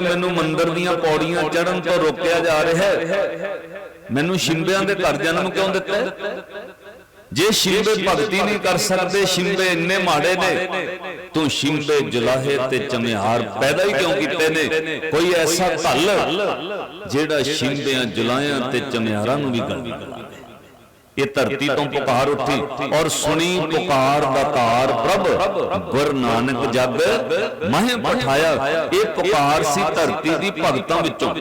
ਮੈਨੂੰ ਮੰਦਰ ਦੀਆਂ ਪੌੜੀਆਂ ਚੜਨ ਤੋਂ ਰੋਕਿਆ ਜਾ ਰਿਹਾ ਹੈ। ਮੈਨੂੰ ਸ਼ਿੰਬਿਆਂ ਦੇ ਘਰ ਜਨਮ ਕਿਉਂ ਦਿੱਤਾ ਜੇ ਸ਼ਿੰਬੇ ਭਗਤੀ ਨਹੀਂ ਕਰ ਸਕਦੇ, ਸ਼ਿੰਬੇ ਇੰਨੇ ਮਾੜੇ ਨੇ। ਤੂੰ ਸ਼ਿੰਬੇ ਜੁਲਾਹੇ ਤੇ ਚਮਿਆਰ ਪੈਦਾ ਹੀ ਕਿਉਂ ਕੀਤੇ ਨੇ? ਕੋਈ ਐਸਾ ਧੱਲ ਜਿਹੜਾ ਸ਼ਿੰਬਿਆਂ, ਜੁਲਾਹਿਆਂ ਤੇ ਚਮਿਆਰਾਂ ਨੂੰ ਵੀ ਗਲ ਇਹ ਧਰਤੀ ਤੋਂ ਪੁਕਾਰ ਉੱਠੀ ਔਰ ਸੁਣੀ ਪੁਕਾਰ ਦਾ ਤਾਰ ਪ੍ਰਭ, ਗੁਰ ਨਾਨਕ ਜਗ ਮਹਿ ਪਠਾਇਆ। ਇਹ ਪੁਕਾਰ ਸੀ ਧਰਤੀ ਦੀ ਭਗਤਾਂ ਵਿੱਚੋਂ।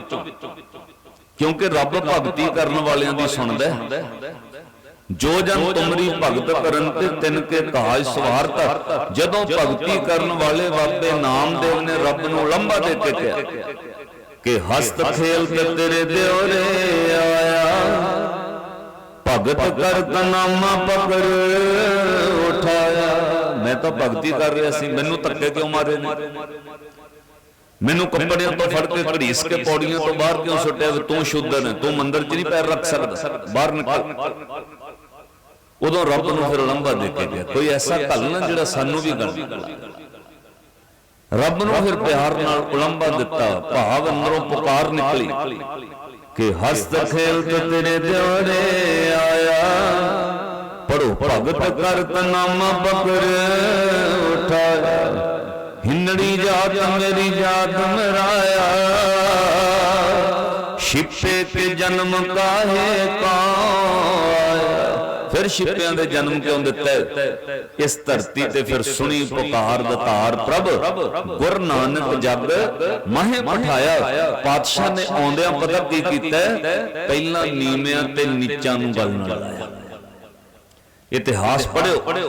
ਕਿਉਂਕਿ ਰੱਬ ਭਗਤੀ ਕਰਨ ਵਾਲਿਆਂ ਦੀ ਸੁਣਦਾ ਹੈ। ਜੋ ਜਨ ਤੁਮਰੀ ਭਗਤ ਕਰਨ ਤੇ ਤਿੰਨ ਕੇ ਕਾਜ ਸਵਾਰਤਾ ਜਦੋਂ ਭਗਤੀ ਕਰਨ ਵਾਲੇ ਬਾਬੇ ਨਾਮਦੇਵ ਨੇ ਰੱਬ ਨੂੰ ਲੰਬਾ ਦੇ ਕੇ ਕਿਹਾ ਕਿ ਹਸਤ ਖੇਲ ਤੇ ਤੇਰੇ ਦਿਉਰੇ ਆਇਆ। ਭਗਤ ਕਰਤ ਨਾਮਾ ਪਕੜ ਉਠਾਇਆ। ਮੈਂ ਤਾਂ ਭਗਤੀ ਕਰ ਰਿਹਾ ਸੀ ਮੈਨੂੰ ਧੱਕੇ ਕਿਉਂ ਮਾਰੇ ਨੇ? ਮੈਨੂੰ ਕੱਪੜਿਆਂ ਤੋਂ ਫੜ ਕੇ ਘੜੀਸ ਕੇ ਪੌੜੀਆਂ ਤੋਂ ਬਾਹਰ ਕਿਉਂ ਸੁੱਟਿਆ? ਵੀ ਤੂੰ ਸ਼ੁੱਧ ਹੈ ਤੂੰ ਮੰਦਰ 'ਚ ਨਹੀਂ ਪੈਰ ਰੱਖ ਸਕਦਾ ਬਾਹਰ ਨਿਕਲ। ਉਦੋਂ ਰੱਬ ਨੂੰ ਫਿਰ ਉਲੰਭਾ ਦੇ ਕੇ ਗਿਆ। ਕੋਈ ਐਸਾ ਘੱਲ ਨਾ ਜਿਹੜਾ ਸਾਨੂੰ ਵੀ ਗੱਲ ਰੱਬ ਨੂੰ ਫਿਰ ਪਿਆਰ ਨਾਲ ਉਲੰਭਾ ਦਿੱਤਾ। ਭਾਵ ਅੰਦਰੋਂ ਪੁਕਾਰ ਨਿਕਲੀ। ਕਿ ਹਸਤ ਖੇਲ ਤੇ ਤੇਰੇ ਦਿਉਰੇ ਆਇਆ। ਪੜੋ ਭਗਤ ਕਰਤ ਨਾਮ ਬਕਰ ਉਠਾਇਆ। ਹਿੰਨੜੀ ਜਾਤ ਮੇਰੀ ਜਾਤ ਮਰਾਇਆ। ਛਿਪੇ ਤੇ ਜਨਮ ਕਾਹੇ ਫਿਰ ਛਿਪਿਆਂ ਦੇ ਜਨਮ ਕਿਉਂ ਦਿੱਤਾ ਇਸ ਧਰਤੀ ਤੇ ਫਿਰ ਸੁਣੀ ਪੁਕਾਰ ਦਤਾਰ ਪ੍ਰਭ, ਗੁਰ ਨਾਨਕ ਜਗ ਮਹਿ ਪਠਾਇਆ ਪਾਤਸ਼ਾਹ ਨੇ ਆਉਂਦਿਆਂ ਪਤਾ ਕੀ ਕੀਤਾ? ਪਹਿਲਾਂ ਨੀਵਿਆਂ ਤੇ ਨੀਚਾਂ ਨੂੰ ਗੱਲ ਨਾਲ ਲਾਇਆ। ਇਤਿਹਾਸ ਪੜਿਓ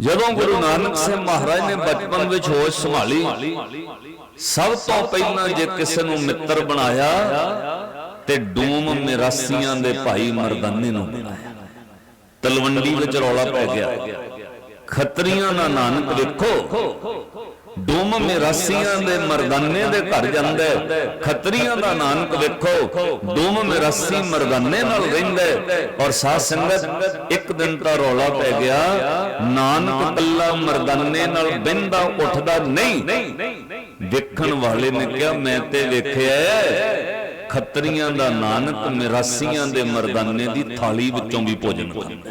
ਜਦੋਂ ਗੁਰੂ ਨਾਨਕ ਸਾਹਿਬ ਮਹਾਰਾਜ ਨੇ ਬਚਪਨ ਵਿੱਚ ਹੋਸ਼ ਸੰਭਾਲੀ, ਸਭ ਤੋਂ ਪਹਿਲਾਂ ਜੇ ਕਿਸੇ ਨੂੰ ਮਿੱਤਰ ਬਣਾਇਆ, ਤੇ ਡੂਮ ਮਿਰਾਸੀਆਂ ਦੇ ਭਾਈ ਮਰਦਾਨੇ ਨੂੰ ਬਣਾਇਆ। ਤਲਵੰਡੀ ਵਿੱਚ ਰੌਲਾ ਪੈ ਗਿਆ। ਖੱਤਰੀਆਂ ਦਾ ਨਾਨਕ ਵੇਖੋ ਡੂਮ ਮਿਰਾਸੀਆਂ ਦੇ ਮਰਦਾਨੇ ਦੇ ਘਰ ਜਾਂਦਾ। ਖੱਤਰੀਆਂ ਦਾ ਨਾਨਕ ਵੇਖੋ ਡੂਮ ਮਿਰਾਸੀ ਮਰਦਾਨੇ ਨਾਲ ਰਹਿੰਦਾ। ਔਰ ਸਾਧ ਸੰਗਤ ਇੱਕ ਦਿਨ ਤਾਂ ਰੌਲਾ ਪੈ ਗਿਆ। ਨਾਨਕ ਕੱਲਾ ਮਰਦਾਨੇ ਨਾਲ ਬਹਿੰਦਾ ਉੱਠਦਾ ਨਹੀਂ। ਦੇਖਣ ਵਾਲੇ ਨੇ ਕਿਹਾ ਮੈਂ ਤੇ ਵੇਖਿਆ ਖੱਤਰੀਆਂ ਦਾ ਨਾਨਕ ਮਿਰਾਸੀਆਂ ਦੇ ਮਰਦਾਨੇ ਦੀ ਥਾਲੀ ਵਿੱਚੋਂ ਵੀ ਭੋਜਨ ਖਾਂਦਾ।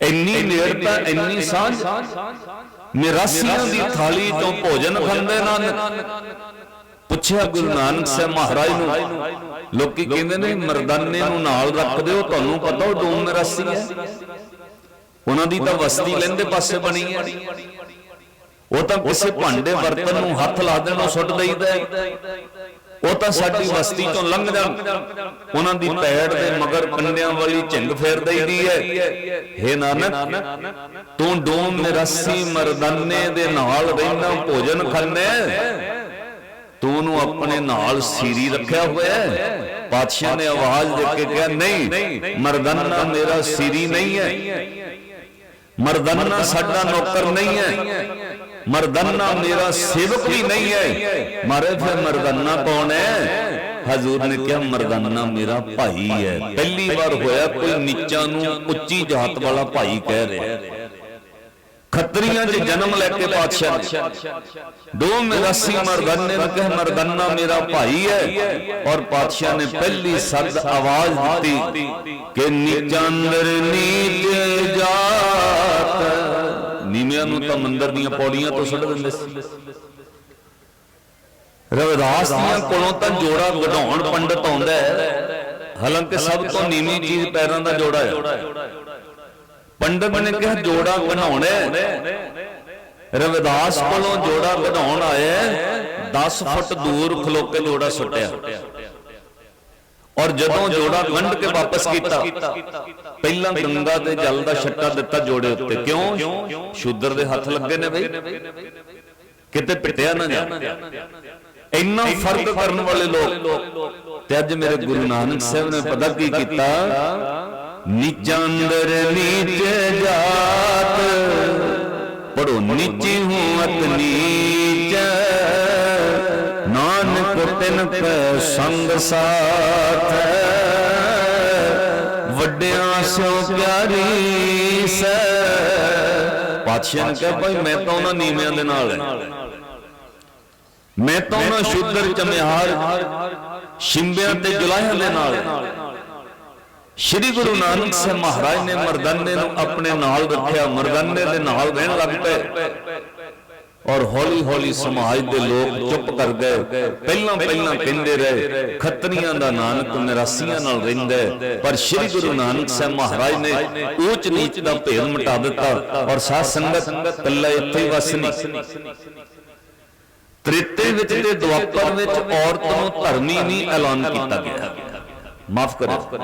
ਇੰਨੀ ਨੇੜਤਾ ਇੰਨੀ ਸਾਂਝ ਮਿਰਾਸੀਆਂ ਦੀ ਥਾਲੀ ਤੋਂ ਭੋਜਨ ਖਾਂਦੇ ਨਾਨਕ। ਪੁੱਛਿਆ ਗੁਰੂ ਨਾਨਕ ਸਾਹਿਬ ਮਹਾਰਾਜ ਨੂੰ। ਲੋਕੀ ਕਹਿੰਦੇ ਨੇ ਮਰਦਾਨੇ ਨੂੰ ਨਾਲ ਰੱਖਦੇ ਹੋ ਤੁਹਾਨੂੰ ਪਤਾ ਉਹ ਡੂਮ ਮਿਰਾਸੀ ਹੈ। ਉਹਨਾਂ ਦੀ ਤਾਂ ਵਸਤੀ ਲੈਂਦੇ ਪਾਸੇ ਬਣੀ ਹੈ। ਉਹ ਤਾਂ ਕਿਸੇ ਭਾਂਡੇ ਬਰਤਨ ਨੂੰ ਹੱਥ ਲਾ ਦੇਣ ਨੂੰ ਸੁੱਟ ਦੇਈਦਾ ਹੈ। ਉਹ ਤਾਂ ਸਾਡੀ ਵਸਤੀ ਚੋਂ ਲੰਘ ਜਾਣ ਉਹਨਾਂ ਦੀ ਪੈੜ ਦੇ ਮਗਰ ਕੰਡਿਆਂ ਵਾਲੀ ਝਿੰਗ ਫੇਰ ਦਈਦੀ ਹੈ ਹੇ ਨਾਨਕ ਤੂੰ ਡੂਮ ਮਿਰਾਸੀ ਮਰਦਾਨੇ ਦੇ ਨਾਲ ਰਹਿਣਾ ਭੋਜਨ ਖਾਂਦਾ ਤੂੰ ਉਹਨੂੰ ਆਪਣੇ ਨਾਲ ਸੀਰੀ ਰੱਖਿਆ ਹੋਇਆ ਹੈ ਪਾਤਸ਼ਾਹ ਨੇ ਆਵਾਜ਼ ਦੇ ਕੇ ਕਿਹਾ ਨਹੀਂ ਮਰਦਾਨਾ ਮੇਰਾ ਸੀਰੀ ਨਹੀਂ ਹੈ ਮਰਦਾਨਾ ਸਾਡਾ ਨੌਕਰ ਨਹੀਂ ਹੈ ਮਰਦਾਨਾ ਮੇਰਾ ਸੇਵਕ ਵੀ ਨਹੀਂ ਹੈ। ਮਾਰੇ ਫਿਰ ਮਰਦਾਨਾ ਕੌਣ ਹੈ? ਹਜ਼ੂਰ ਨੇ ਕਿਹਾ ਮਰਦਾਨਾ ਮੇਰਾ ਭਾਈ ਹੈ। ਪਹਿਲੀ ਵਾਰ ਹੋਇਆ ਕੋਈ ਨੀਚਾਂ ਨੂੰ ਉੱਚੀ ਜਾਤ ਵਾਲਾ ਭਾਈ ਕਹਿ ਰਿਹਾ। ਖੱਤਰੀਆਂ 'ਚ ਜਨਮ ਲੈ ਕੇ ਪਾਤਸ਼ਾਹ ਨੇ। ਦੋ ਮਿਰਾਸੀ ਮਰਦਾਨੇ ਨੇ ਕਿਹਾ ਮਰਦਾਨਾ ਮੇਰਾ ਭਾਈ ਹੈ। ਔਰ ਪਾਤਸ਼ਾਹ ਨੇ ਪਹਿਲੀ ਸਦ ਆਵਾਜ਼ ਦਿੱਤੀ ਕਿ ਨੀਚੰਦਰ ਨੀਚ ਜਾਤ ਨੀਵਿਆਂ ਨੂੰ ਤਾਂ ਮੰਦਰ ਦੀਆਂ ਪੌੜੀਆਂ ਤੋਂ ਸੁੱਟ ਦਿੰਦੇ ਸੀ। ਰਵਿਦਾਸ ਦੀਆਂ ਕੋਲੋਂ ਤਾਂ ਜੋੜਾ ਵਧਾਉਣ ਪੰਡਤ ਆਉਂਦਾ ਹੈ। ਹਾਲਾਂਕਿ ਸਭ ਤੋਂ ਨੀਵੀਂ ਚੀਜ਼ ਪੈਰਾਂ ਦਾ ਜੋੜਾ ਹੈ। ਪੰਡਤ ਨੇ ਕਿਹਾ ਜੋੜਾ ਬਣਾਉਣਾ ਹੈ। ਰਵਿਦਾਸ ਕੋਲੋਂ ਜੋੜਾ ਵਧਾਉਣ ਆਇਆ 10 ਫੁੱਟ ਦੂਰ ਖਲੋ ਕੇ ਜੋੜਾ ਸੁੱਟਿਆ। ਔਰ ਜਦੋਂ ਜੋੜਾ ਗੰਢ ਕੇ ਵਾਪਸ ਕੀਤਾ ਪਹਿਲਾਂ ਗੰਗਾ ਦੇ ਜਲ ਦਾ ਛੱਟਾ ਦਿੱਤਾ ਜੋੜੇ ਉੱਤੇ। ਕਿਉਂ? ਸ਼ੂਦਰ ਦੇ ਹੱਥ ਲੱਗੇ ਨੇ ਬਈ। ਕਿਤੇ ਪਿੱਟਿਆ ਨਾ ਜਾ ਇੰਨਾ ਫ਼ਰਕ ਕਰਨ ਵਾਲੇ ਲੋਕ। ਤੇ ਅੱਜ ਮੇਰੇ ਗੁਰੂ ਨਾਨਕ ਸਾਹਿਬ ਨੇ ਪਤਾ ਕੀ ਕੀਤਾ? ਨੀਚਾਂ ਅੰਦਰ ਨੀਚ ਜਾਤ। ਪੜੋ ਨੀਚੀ ਹੂੰ ਅਤ ਨੀਚ। ਸੰਗ ਸਾਥ ਵੱਡਿਆਂ ਸੋ ਪਿਆਰੀ ਸੈ। ਪਾਤਸ਼ਾਹ ਨੇ ਕਿਹਾ, ਭਾਈ ਮੈਂ ਤਾਂ ਉਹਨਾਂ ਨੀਵਿਆਂ ਦੇ ਨਾਲ ਮੈਂ ਤਾਂ ਉਹਨਾਂ ਸ਼ੁੱਧਰ ਚਮਿਹਾਰ ਸ਼ਿੰਬਿਆਂ ਤੇ ਜੁਲਾਹਿਆਂ ਦੇ ਨਾਲ ਸ਼੍ਰੀ ਗੁਰੂ ਨਾਨਕ ਸਾਹਿਬ ਮਹਾਰਾਜ ਨੇ ਮਰਦਾਨੇ ਨੂੰ ਆਪਣੇ ਨਾਲ ਰੱਖਿਆ, ਮਰਦਾਨੇ ਦੇ ਨਾਲ ਰਹਿਣ ਲੱਗ ਪਏ। ਔਰ ਹੌਲੀ ਹੌਲੀ ਸਮਾਜ ਦੇ ਲੋਕ ਚੁੱਪ ਕਰ ਗਏ। ਪਹਿਲਾਂ ਪਹਿਲਾਂ ਕਹਿੰਦੇ ਰਹੇ, ਖੱਤਰੀਆਂ ਦਾ ਨਾਨਕ ਨਿਰਾਸੀਆਂ ਨਾਲ ਰਹਿੰਦਾ ਪਰ ਸ੍ਰੀ ਗੁਰੂ ਨਾਨਕ ਸਾਹਿਬ ਮਹਾਰਾਜ ਨੇ ਊਚ ਨੀਚ ਦਾ ਭੇਦ ਮਿਟਾ ਦਿੱਤਾ ਔਰ ਸਾਧ ਸੰਗਤ ਕੱਲਾ ਇੱਥੇ ਵਸ ਨਹੀਂ। ਤ੍ਰੇਤੇ ਵਿੱਚ ਤੇ ਦੁਆਪਰ ਵਿੱਚ ਔਰਤ ਨੂੰ ਧਰਮੀ ਨਹੀਂ ਐਲਾਨ ਕੀਤਾ ਗਿਆ। ਮਾਫ ਕਰਿਓ।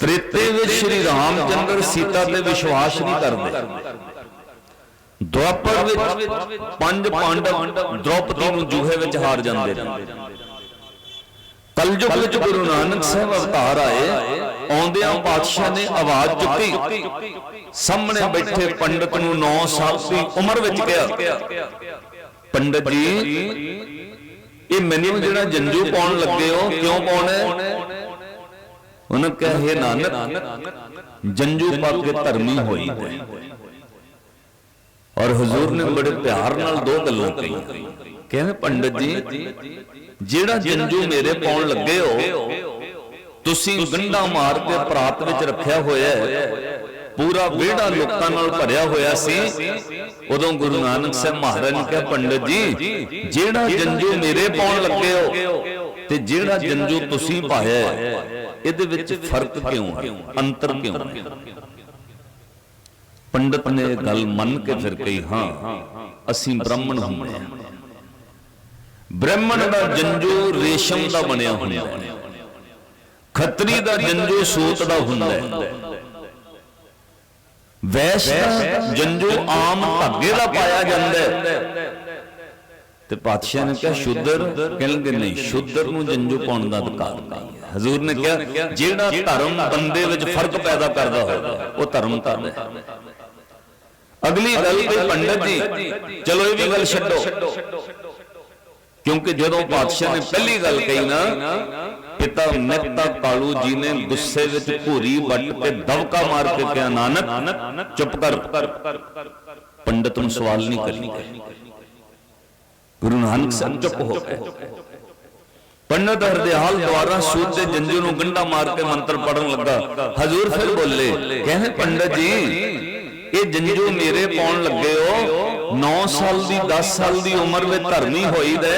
ਤ੍ਰੇਤੇ ਵਿੱਚ ਸ਼੍ਰੀ ਰਾਮ ਚੰਦਰ ਸੀਤਾ ਤੇ ਵਿਸ਼ਵਾਸ ਨਹੀਂ ਕਰਦੇ। ਦੁਆਪਰ ਵਿੱਚ ਪੰਜ ਪਾਂਡਵ ਦ੍ਰੋਪਦੀ ਨੂੰ ਜੂਹੇ ਵਿੱਚ ਹਾਰ ਜਾਂਦੇ ਨੇ ਕਲਯੁਗ ਵਿੱਚ ਗੁਰੂ ਨਾਨਕ ਸਾਹਿਬ ਅਵਤਾਰ ਆਏ, ਆਉਂਦਿਆਂ ਪਾਤਸ਼ਾਹ ਨੇ ਆਵਾਜ਼ ਚੁੱਕੀ। ਸਾਹਮਣੇ ਬੈਠੇ ਪੰਡਤ ਨੂੰ 9 ਸਾਲ ਦੀ ਉਮਰ ਵਿੱਚ ਕਿਹਾ, ਪੰਡਤ ਜੀ, ਇਹ ਮੈਨੂੰ ਜਿਹੜਾ ਜੰਜੂ ਪਾਉਣ ਲੱਗੇ ਹੋ, ਕਿਉਂ ਪਾਉਣਾ ਹੈ? ਉਹਨੇ ਕਿਹਾ ਨਾਨਕ, ਜੰਜੂ ਪਾ ਕੇ ਧਰਮੀ ਹੋਈ ਹੈ। ਔਰ ਹਜ਼ੂਰ ਨੇ ਬੜੇ ਪਿਆਰ ਨਾਲ ਦੋ ਗੱਲਾਂ ਕਹੀਆਂ। ਕਹਿੰਦੇ, ਪੰਡਤ ਜੀ, ਜਿਹੜਾ ਜੰਜੂ ਮੇਰੇ ਪਾਉਣ ਲੱਗੇ ਹੋ, ਤੁਸੀਂ ਗੰਢਾ ਮਾਰ ਕੇ ਪ੍ਰਾਤ ਵਿੱਚ ਰੱਖਿਆ ਹੋਇਆ ਹੈ, ਪੂਰਾ ਵਿਹੜਾ ਲੋਕਾਂ ਨਾਲ ਭਰਿਆ ਹੋਇਆ ਸੀ, ਉਦੋਂ ਗੁਰੂ ਨਾਨਕ ਸਾਹਿਬ ਮਹਾਰਾਜ ਨੇ ਕਿਹਾ, ਪੰਡਤ ਜੀ, ਜਿਹੜਾ ਜੰਜੂ ਮੇਰੇ ਪਾਉਣ ਲੱਗੇ ਹੋ ਤੇ ਜਿਹੜਾ ਜੰਜੂ ਤੁਸੀਂ ਪਾਇਆ ਇਹਦੇ ਵਿੱਚ ਫ਼ਰਕ ਕਿਉਂ ਹੈ? ਅੰਤਰ ਕਿਉਂ ਹੈ? ਪੰਡਤ ਨੇ ਗੱਲ ਮੰਨ ਕੇ ਫਿਰ ਕਹੀ ਹਾਂ ਅਸੀਂ ਬ੍ਰਾਹਮਣ ਹੁੰਦੇ ਹਾਂ। ਬ੍ਰਾਹਮਣ ਦਾ ਜੰਜੂ ਰੇਸ਼ਮ ਦਾ ਬਣਿਆ ਹੁੰਦਾ ਹੈ। ਖੱਤਰੀ ਦਾ ਜੰਜੂ ਸੂਤ ਦਾ ਹੁੰਦਾ ਹੈ। ਵੈਸ਼ ਦਾ ਜੰਜੂ ਆਮ ਧਾਗੇ ਦਾ ਪਾਇਆ ਜਾਂਦਾ ਹੈ। ਤੇ ਪਾਤਸ਼ਾਹ ਨੇ ਕਿਹਾ ਸ਼ੁੱਧਰ ਕਹਿੰਦੇ ਨਹੀਂ ਸ਼ੁੱਧਰ ਨੂੰ ਜੰਜੂ ਪਾਉਣ ਦਾ ਅਧਿਕਾਰ ਨਹੀਂ ਹੈ। ਹਜ਼ੂਰ ਨੇ ਕਿਹਾ ਜਿਹੜਾ ਧਰਮ ਬੰਦੇ ਵਿੱਚ ਫ਼ਰਕ ਪੈਦਾ ਕਰਦਾ ਹੋਵੇ ਉਹ ਧਰਮ ਧਰਮ ਹੈ। ਅਗਲੀ ਗੱਲ ਕੋਈ ਪੰਡਤ ਜੀ ਚਲੋ ਇਹ ਵੀ ਗੱਲ ਛੱਡੋ। ਕਿਉਂਕਿ ਜਦੋਂ ਪਾਤਸ਼ਾਹ ਨੇ ਪਹਿਲੀ ਗੱਲ ਕਹੀ ਨਾ ਪਿਤਾ ਮਹਿਤਾ ਕਾਲੂ ਜੀ ਨੇ ਗੁੱਸੇ ਵਿੱਚ ਭੂਰੀ ਵੱਟ ਕੇ ਦਵਕਾ ਮਾਰ ਕੇ ਕਿਹਾ ਨਾਨਕ ਚੁੱਪ ਕਰ। ਪੰਡਤ ਨੂੰ ਸਵਾਲ ਨਹੀਂ ਕਰਨੀ ਗੁਰੂ ਨਾਨਕ ਸਾਹਿਬ ਚੁੱਪ ਹੋ ਗਏ। ਪੰਡਤ ਹਰਦਿਆਲ ਦੁਆਰਾ ਸੂਤ ਦੇ ਜੰਜੂ ਨੂੰ ਗੰਢਾ ਮਾਰ ਕੇ ਮੰਤਰ ਪੜਨ ਲੱਗਾ। ਹਜ਼ੂਰ ਫਿਰ ਬੋਲੇ। ਕਹਿੰਦੇ ਪੰਡਤ ਜੀ ਇਹ ਜੰਜੂ ਮੇਰੇ ਪਾਉਣ ਲੱਗੇ ਹੋ। 9 ਸਾਲ ਦੀ 10 ਸਾਲ ਦੀ ਉਮਰ ਵਿੱਚ ਧਰਮੀ ਹੋਈ ਦਾ।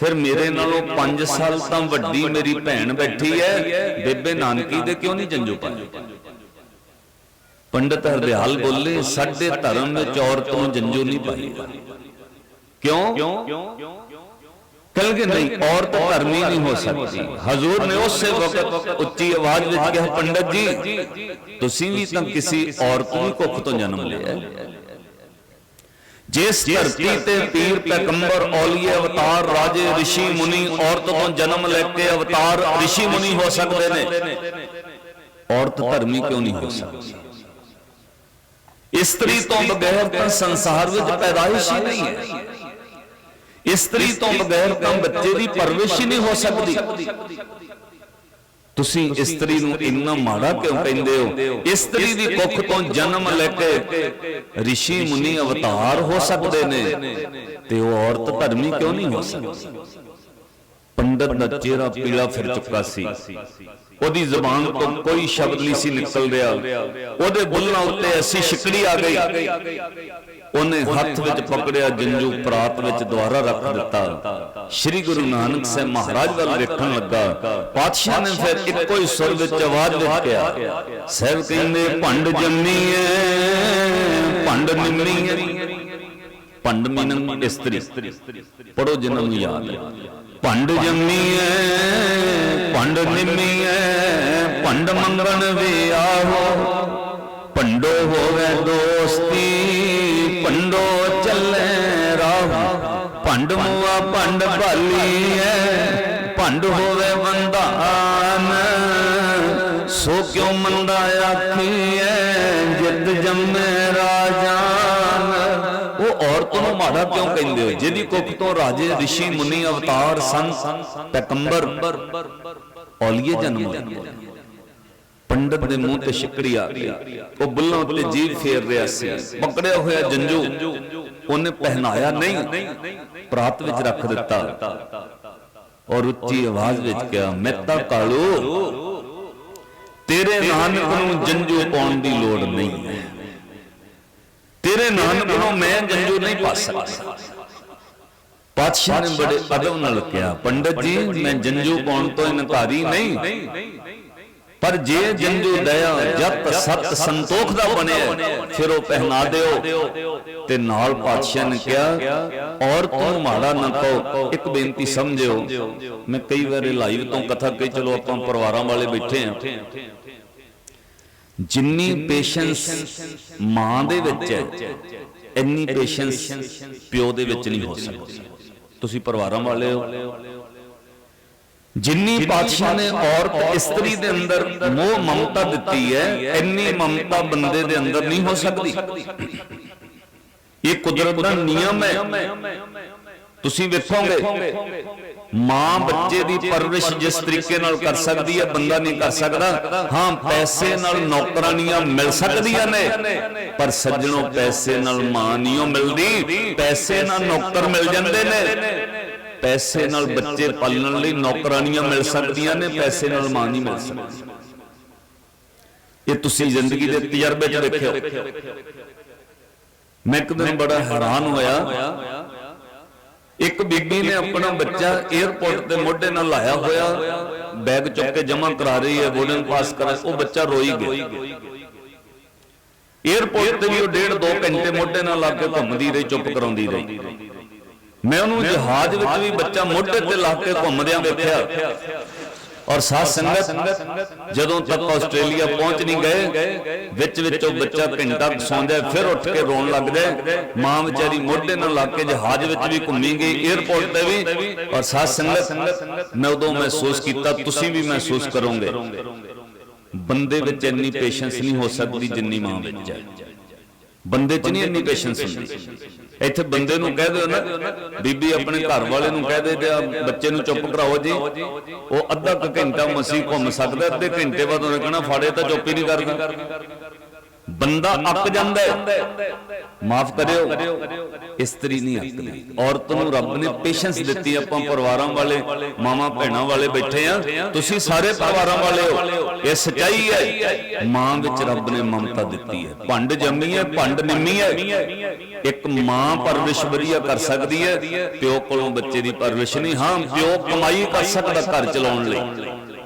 ਫਿਰ ਮੇਰੇ ਨਾਲੋਂ 5 ਸਾਲ ਤਾਂ ਵੱਡੀ ਮੇਰੀ ਭੈਣ ਬੈਠੀ ਹੈ। ਬੇਬੇ ਨਾਨਕੀ ਦੇ ਕਿਉਂ ਨਹੀਂ ਜੰਜੂ ਪਾਏ ਪੰਡਤ ਹਰਦਿਆਲ ਬੋਲੇ ਸਾਡੇ ਧਰਮ ਵਿੱਚ ਔਰਤ ਨੂੰ ਜੰਜੂ ਨਹੀਂ ਪਾਈ। ਕਿਉਂ? ਕਲਗੇ ਨਹੀਂ ਔਰਤ ਧਰਮੀ ਨਹੀਂ ਹੋ ਸਕਦੀ ਹਜ਼ੂਰ ਨੇ ਉਸੇ ਵਕਤ ਉੱਚੀ ਆਵਾਜ਼ ਵਿੱਚ ਕਿਹਾ ਪੰਡਤ ਜੀ ਤੁਸੀਂ ਵੀ ਤਾਂ ਕਿਸੇ ਔਰਤ ਦੀ ਕੁੱਖ ਤੋਂ ਜਨਮ ਲਿਆ ਹੈ। ਜਿਸ ਧਰਤੀ ਤੇ ਪੀਰ ਪੈਗੰਬਰ ਔਲੀਏ ਅਵਤਾਰ ਰਾਜੇ ઋષਿ ਮੁਨੀ ਔਰਤ ਤੋਂ ਜਨਮ ਲੈ ਕੇ ਅਵਤਾਰ ઋષਿ ਮੁਨੀ ਹੋ ਸਕਦੇ ਨੇ ਔਰਤ ਧਰਮੀ ਕਿਉਂ ਨਹੀਂ ਹੋ ਸਕਦੀ ਇਸਤਰੀ ਤੋਂ ਬਗੈਰ ਤਾਂ ਸੰਸਾਰ ਵਿੱਚ ਪੈਦਾਇਸ਼ ਹੀ ਨਹੀਂ ਹੈ ਇਸਤਰੀ ਤੋਂ ਬਗੈਰ ਤਾਂ ਬੱਚੇ ਦੀ ਪਰਵਰਿਸ਼ ਹੀ ਨਹੀਂ ਹੋ ਸਕਦੀ। ਤੁਸੀਂ ਇਸਤਰੀ ਨੂੰ ਇੰਨਾ ਮਾੜਾ ਕਿਉਂ ਕਹਿੰਦੇ ਹੋ? ਇਸਤਰੀ ਦੀ ਕੁੱਖ ਤੋਂ ਜਨਮ ਲੈ ਕੇ ઋષਿ ਮੁਨੀ ਅਵਤਾਰ ਹੋ ਸਕਦੇ ਨੇ ਤੇ ਉਹ ਔਰਤ ਧਰਮੀ ਕਿਉਂ ਨਹੀਂ ਹੋ ਸਕਦੀ? ਪੰਡਤ ਦਾ ਚਿਹਰਾ ਪੀਲਾ ਫਿਰ ਚੁੱਕਾ ਸੀ। ਉਹਦੀ ਜ਼ੁਬਾਨ ਤੋਂ ਕੋਈ ਸ਼ਬਦ ਨਹੀਂ ਸੀ ਨਿਕਲ ਰਿਹਾ ਉਹਦੇ ਬੁੱਲਾਂ ਉੱਤੇ ਐਸੀ ਸ਼ਿਕੜੀ ਆ ਗਈ ਉਹਨੇ ਹੱਥ ਵਿੱਚ ਪਕੜਿਆ ਜੰਜੂ ਪ੍ਰਾਤ ਵਿੱਚ ਦੁਆਰਾ ਰੱਖ ਦਿੱਤਾ। ਸ੍ਰੀ ਗੁਰੂ ਨਾਨਕ ਸਾਹਿਬ ਮਹਾਰਾਜ ਵੱਲ ਵੇਖਣ ਲੱਗਾ। ਪਾਤਸ਼ਾਹ ਨੇ ਫਿਰ ਇੱਕੋ ਹੀ ਸੁਰ ਵਿੱਚ ਆਵਾਜ਼ ਕਿਹਾ ਸਾਹਿਬ ਕਹਿੰਦੇ ਭੰਡ ਜੰਮੀ ਐ ਭੰਡ ਨਿੰਮੀ ਐ ਭੰਡ ਮੀਨੰ ਇਸਤਰੀ। ਪੜੋ ਜਿਨ੍ਹਾਂ ਨੂੰ ਯਾਦ ਹੈ। ਭੰਡ ਜੰਮੀ ਐ ਭੰਡ ਨਿੰਮੀ ਐ ਭੰਡ ਮੰਗਣ ਵੀ ਆਹੋ। ਭੰਡੋ ਹੋਵੇ ਦੋਸਤੀ ਭੰਡੋ ਚੱਲੇ ਰਾਹ। ਭੰਡ ਮੂਆ ਭੰਡ ਭਾਲੀ ਐ ਭੰਡ ਹੋਵੇ ਬੰਦਾਨ ਸੋ ਕਿਉ ਮੰਦਾ ਆਖੀਐ, ਜਿਤ ਜੰਮੇ ਰਾਜਾਨ। ਉਹ ਔਰਤ ਨੂੰ ਮਾੜਾ ਕਿਉਂ ਕਹਿੰਦੇ ਹੋ? ਜਿਹਦੀ ਕੁੱਖ ਤੋਂ ਰਾਜੇ ઋષਿ ਮੁਨੀ ਅਵਤਾਰ ਸੰਤ ਪੈਗੰਬਰ ਔਲੀਏ ਜਨਮ ਨੇ ਪੰਡਤ ਦੇ ਮੂੰਹ ਤੇ ਸ਼ਿਕੜੀ ਆ ਗਈ ਉਹ ਬੁੱਲਾਂ ਉੱਤੇ ਜੀਭ ਫੇਰ ਰਿਹਾ ਸੀ। ਪਕੜਿਆ ਹੋਇਆ ਜੰਜੂ ਉਹਨੇ ਪਹਿਨਾਇਆ ਨਹੀਂ। ਪ੍ਰਾਤ ਵਿੱਚ ਰੱਖ ਦਿੱਤਾ। ਔਰ ਉੱਚੀ ਆਵਾਜ਼ ਵਿੱਚ ਕਿਹਾ ਮਹਿਤਾ ਕਾਲੂ। ਤੇਰੇ ਨਾਨਕ ਨੂੰ ਜੰਜੂ ਪਾਉਣ ਦੀ ਲੋੜ ਨਹੀਂ ਹੈ। ਤੇਰੇ ਨਾਨਕ ਨੂੰ ਮੈਂ ਜੰਜੂ ਨਹੀਂ ਪਾ ਸਕਦਾ। ਪਾਤਸ਼ਾਹ ਨੇ ਬੜੇ ਅਦਬ ਨਾਲ ਕਿਹਾ, ਪੰਡਤ ਜੀ, ਮੈਂ ਜੰਜੂ ਪਾਉਣ ਤੋਂ ਇਨਕਾਰੀ ਨਹੀਂ। ਪਰ ਜੇ ਜੰਜੂ ਦਇਆ ਜਤ ਸਤ ਸੰਤੋਖ ਦਾ ਬਣਿਆ, ਫਿਰ ਉਹ ਪਹਿਨਾ ਦਿਓ। ਤੇ ਨਾਲ ਪਾਤਸ਼ਾਹ ਨੇ ਕਿਹਾ, ਔਰ ਤੂੰ ਮਾੜਾ ਨਾ ਕਹੋ, ਇੱਕ ਬੇਨਤੀ ਸਮਝਿਓ। ਮੈਂ ਕਈ ਵਾਰੀ ਲਾਈਵ ਤੋਂ ਕਥਾ ਕਹੀ, ਚਲੋ ਆਪਾਂ ਪਰਿਵਾਰਾਂ ਵਾਲੇ ਬੈਠੇ ਆ। ਜਿੰਨੀ ਪੇਸ਼ੈਂਸ ਮਾਂ ਦੇ ਵਿੱਚ ਹੈ ਇੰਨੀ ਪੇਸ਼ੈਂਸ ਪਿਓ ਦੇ ਵਿੱਚ ਨਹੀਂ ਹੋ ਸਕਦੀ। ਤੁਸੀਂ ਪਰਿਵਾਰਾਂ ਵਾਲੇ ਹੋ। ਜਿੰਨੀ ਪਾਤਸ਼ਾਹ ਨੇ ਔਰਤ ਇਸਤਰੀ ਦੇ ਅੰਦਰ ਮੋਹ ਮਮਤਾ ਦਿੱਤੀ ਹੈ ਇੰਨੀ ਮਮਤਾ ਬੰਦੇ ਦੇ ਅੰਦਰ ਨਹੀਂ ਹੋ ਸਕਦੀ। ਇਹ ਕੁਦਰਤ ਦਾ ਨਿਯਮ ਹੈ। ਤੁਸੀਂ ਵੇਖੋਗੇ, ਮਾਂ ਬੱਚੇ ਦੀ ਪਰਵਰਿਸ਼ ਜਿਸ ਤਰੀਕੇ ਨਾਲ ਕਰ ਸਕਦੀ ਹੈ, ਬੰਦਾ ਨਹੀਂ ਕਰ ਸਕਦਾ। ਹਾਂ, ਪੈਸੇ ਨਾਲ ਨੌਕਰਾਨੀਆਂ ਮਿਲ ਸਕਦੀਆਂ ਨੇ, ਪਰ ਸੱਜਣੋ, ਪੈਸੇ ਨਾਲ ਮਾਂ ਨਹੀਂ ਮਿਲਦੀ। ਪੈਸੇ ਨਾਲ ਨੌਕਰ ਮਿਲ ਜਾਂਦੇ ਨੇ। ਪੈਸੇ ਨਾਲ ਬੱਚੇ ਪਾਲਣ ਲਈ ਨੌਕਰਾਨੀਆਂ ਮਿਲ ਸਕਦੀਆਂ ਨੇ, ਪੈਸੇ ਨਾਲ ਮਾਂ ਨਹੀਂ ਮਿਲ ਸਕਦੀ। ਇਹ ਤੁਸੀਂ ਜ਼ਿੰਦਗੀ ਦੇ ਤਜਰਬੇ 'ਚ ਦੇਖਿਓ ਮੈਂ ਇੱਕ ਦਿਨ ਬੜਾ ਹੈਰਾਨ ਹੋਇਆ। ਇੱਕ ਬੀਬੀ ਨੇ ਆਪਣਾ ਬੱਚਾ 에어ਪੋਰਟ ਦੇ ਮੋਢੇ ਨਾਲ ਲਾਇਆ ਹੋਇਆ ਬੈਗ ਚੁੱਕ ਕੇ ਜਮ੍ਹਾਂ ਕਰਾ ਰਹੀ ਹੈ ਬੋਰਡਿੰਗ ਪਾਸ ਕਰਾ ਉਹ ਬੱਚਾ ਰੋਈ ਗਿਆ। 에어ਪੋਰਟ ਤੇ ਵੀ ਉਹ ਡੇਢ ਦੋ ਘੰਟੇ ਮੋਢੇ ਨਾਲ ਲਾ ਕੇ ਘੁੰਮਦੀ ਰਹੀ ਚੁੱਪ ਕਰਾਉਂਦੀ ਰਹੀ। ਮੈਂ ਉਹਨੂੰ ਜਹਾਜ਼ ਵਿੱਚ ਵੀ ਬੱਚਾ ਮੋਢੇ ਤੇ ਲਾ ਕੇ ਘੁੰਮਦਿਆਂ ਵੇਖਿਆ। ਔਰ ਸਾਧ ਸੰਗਤ ਜਦੋਂ ਤੱਕ ਆਸਟ੍ਰੇਲੀਆ ਪਹੁੰਚ ਨਹੀਂ ਗਏ ਵਿੱਚ ਵਿੱਚ ਉਹ ਬੱਚਾ ਘੰਟਾ ਸੌਂਦਾ ਫਿਰ ਉੱਠ ਕੇ ਰੋਣ ਲੱਗਦਾ। ਮਾਂ ਵਿਚਾਰੀ ਮੋਢੇ ਨਾਲ ਲਾ ਕੇ ਜਹਾਜ਼ ਵਿੱਚ ਵੀ ਘੁੰਮੀ ਗਈ 에어ਪੋਰਟ ਤੇ ਵੀ। ਔਰ ਸਾਧ ਸੰਗਤ ਮੈਂ ਉਦੋਂ ਮਹਿਸੂਸ ਕੀਤਾ ਤੁਸੀਂ ਵੀ ਮਹਿਸੂਸ ਕਰੋਗੇ। ਬੰਦੇ ਵਿੱਚ ਇੰਨੀ ਪੇਸ਼ੈਂਸ ਨਹੀਂ ਹੋ ਸਕਦੀ ਜਿੰਨੀ ਮਾਂ ਵਿੱਚ ਹੈ। ਬੰਦੇ 'ਚ ਨਹੀਂ ਇੰਨੀ ਪੇਸ਼ੈਂਸ ਹੁੰਦੀ। ਇੱਥੇ ਬੰਦੇ ਨੂੰ ਕਹਿ ਦਿਓ ਨਾ ਬੀਬੀ ਆਪਣੇ ਘਰ ਵਾਲੇ ਨੂੰ ਕਹਿ ਦੇ ਤੇ ਬੱਚੇ ਨੂੰ ਚੁੱਪ ਕਰਾਓ ਜੀ। ਉਹ ਅੱਧਾ ਘੰਟਾ ਮਸੀਂ ਘੁੰਮ ਸਕਦਾ ਅੱਧੇ ਘੰਟੇ ਬਾਅਦ ਉਹਨੇ ਕਹਣਾ ਫਾੜੇ ਤਾਂ ਚੁੱਪ ਹੀ ਨਹੀਂ ਕਰਦਾ ਬੰਦਾ ਅੱਕ ਜਾਂਦਾ ਹੈ। ਮਾਫ ਕਰਿਓ। ਇਸਤਰੀ ਨਹੀਂ ਅੱਕਦੀ। ਔਰਤ ਨੂੰ ਰੱਬ ਨੇ ਪੇਸ਼ੈਂਸ ਦਿੱਤੀ। ਆਪਾਂ ਪਰਿਵਾਰਾਂ ਵਾਲੇ ਮਾਵਾਂ ਭੈਣਾਂ ਵਾਲੇ ਬੈਠੇ ਆ। ਤੁਸੀਂ ਸਾਰੇ ਪਰਿਵਾਰਾਂ ਵਾਲੇ ਹੋ। ਇਹ ਸਚਾਈ ਹੈ। ਮਾਂ ਵਿੱਚ ਰੱਬ ਨੇ ਮਮਤਾ ਦਿੱਤੀ ਹੈ। ਭੰਡ ਜੰਮੀ ਹੈ ਭੰਡ ਨਿੰਮੀ ਹੈ। ਇੱਕ ਮਾਂ ਪਰਵਿਸ਼ ਵਧੀਆ ਕਰ ਸਕਦੀ ਹੈ। ਪਿਓ ਕੋਲੋਂ ਬੱਚੇ ਦੀ ਪਰਵਿਸ਼ ਨਹੀਂ। ਹਾਂ ਪਿਓ ਕਮਾਈ ਕਰ ਸਕਦਾ ਘਰ ਚਲਾਉਣ ਲਈ।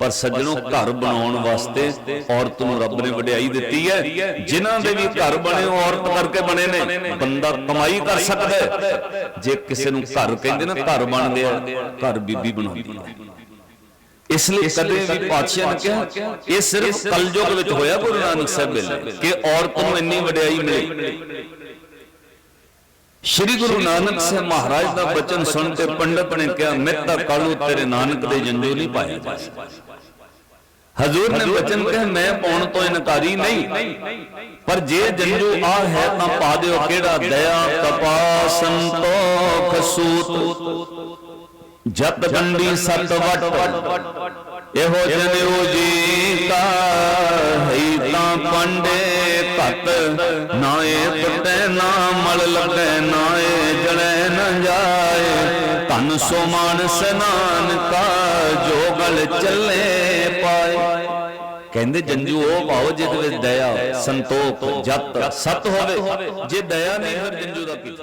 ਪਰ ਸੱਜਣੋ ਘਰ ਬਣਾਉਣ ਵਾਸਤੇ ਔਰਤ ਨੂੰ ਰੱਬ ਨੇ ਵਡਿਆਈ ਦਿੱਤੀ ਹੈ। ਜਿਨ੍ਹਾਂ ਦੇ ਵੀ ਘਰ ਬਣੇ ਔਰਤ ਕਰਕੇ ਬਣੇ ਨੇ। ਬੰਦਾ ਕਮਾਈ ਕਰ ਸਕਦਾ ਜੇ ਕਿਸੇ ਨੂੰ ਘਰ ਕਹਿੰਦੇ ਨਾ ਘਰ ਬਣ ਗਿਆ ਘਰ ਬੀਬੀ ਬਣਾਉਂਦੀ ਹੈ। ਇਸ ਲਈ ਕਦੇ ਵੀ ਪਾਤਸ਼ਾਹ ਨੇ ਕਿਹਾ ਇਹ ਸਿਰਫ ਕਲਯੁਗ ਵਿੱਚ ਹੋਇਆ ਗੁਰੂ ਨਾਨਕ ਸਾਹਿਬ ਵੇਲੇ ਕਿ ਔਰਤ ਨੂੰ ਇੰਨੀ ਵਡਿਆਈ ਮਿਲੀ। ਸ਼੍ਰੀ ਗੁਰੂ ਨਾਨਕ ਸਾਹਿਬ ਮਹਾਰਾਜ ਦਾ ਬਚਨ ਸੁਣ ਕੇ ਪੰਡਤ ਨੇ ਕਿਹਾ ਮਿੱਤਾ ਕਾਲੂ ਤੇਰੇ ਨਾਨਕ ਦੇ ਜੰਜੂ ਨਹੀਂ ਪਾਇਆ ਜਾ ਸਕਦਾ ਹਜ਼ੂਰ ਨੇ ਬਚਨ ਕਿਹਾ ਮੈਂ ਪਾਉਣ ਤੋਂ ਇਨਕਾਰੀ ਨਹੀਂ। ਪਰ ਜੇ ਜੰਜੂ ਆ ਹੈ ਤਾਂ ਪਾ ਦਿਓ ਕਿਹੜਾ ਦਇਆ ਕਪਾ ਸੰਤੋਖ ਸੂਤ ਜਤ ਗੰਡੀ ਸਤ ਵਟ। ਇਹੋ ਜਨਿਓ ਜੀ ਕਾ ਹੈ ਤਾਂ ਪੰਡੇ ਘਟ। ਨਾਏ ਟੁੱਟੇ ਨਾ ਮਲ ਲੱਗੇ ਨਾਏ ਜਲੇ ਨ ਜਾਏ। ਧਨ ਸੋ ਮਾਨਸ ਨਾਨਕਾ ਜੋ ਗਲ ਚੱਲੇ ਪਾਏ ਕਹਿੰਦੇ, ਜੰਜੂ, ਉਹ ਭਾਉ ਜਿਹਦੇ ਵਿੱਚ ਦਇਆ, ਸੰਤੋਖ, ਜਤ, ਸਤ ਹੋਵੇ। ਜੇ ਦਇਆ ਨਹੀਂ, ਫਿਰ ਜੰਜੂ ਦਾ ਕੀ